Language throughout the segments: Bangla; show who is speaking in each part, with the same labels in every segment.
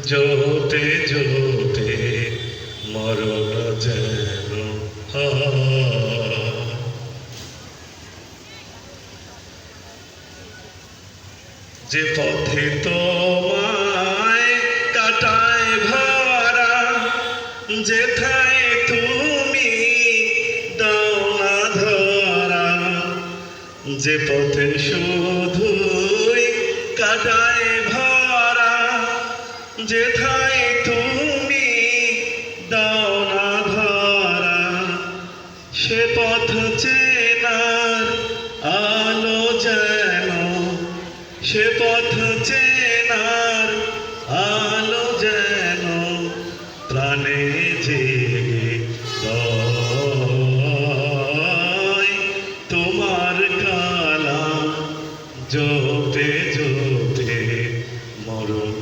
Speaker 1: জোতে জোতে মরণ যেন যে পথে তোমায় কাটায় ভরা যেথায় তুমি দাও ধরা, যে পথে শুধুই কাটায় যেথায় তুমি দাও ধরা, সে চেনার আলো যেন, সে চেনার আলো যেন, প্রাণে জেগে। তোমার কালাম জোতে জোতে মরণ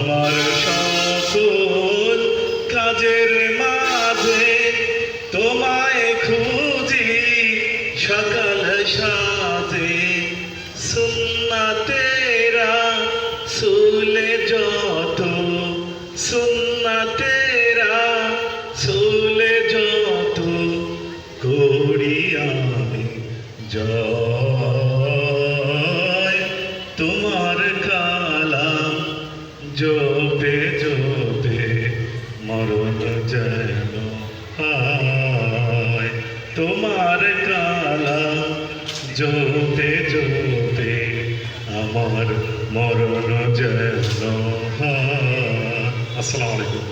Speaker 1: আমার সকল কাজের মাঝে হয়। তোমার কালা জোতে জোতে আমার মরণ যেন আসসালামু আলাইকুম।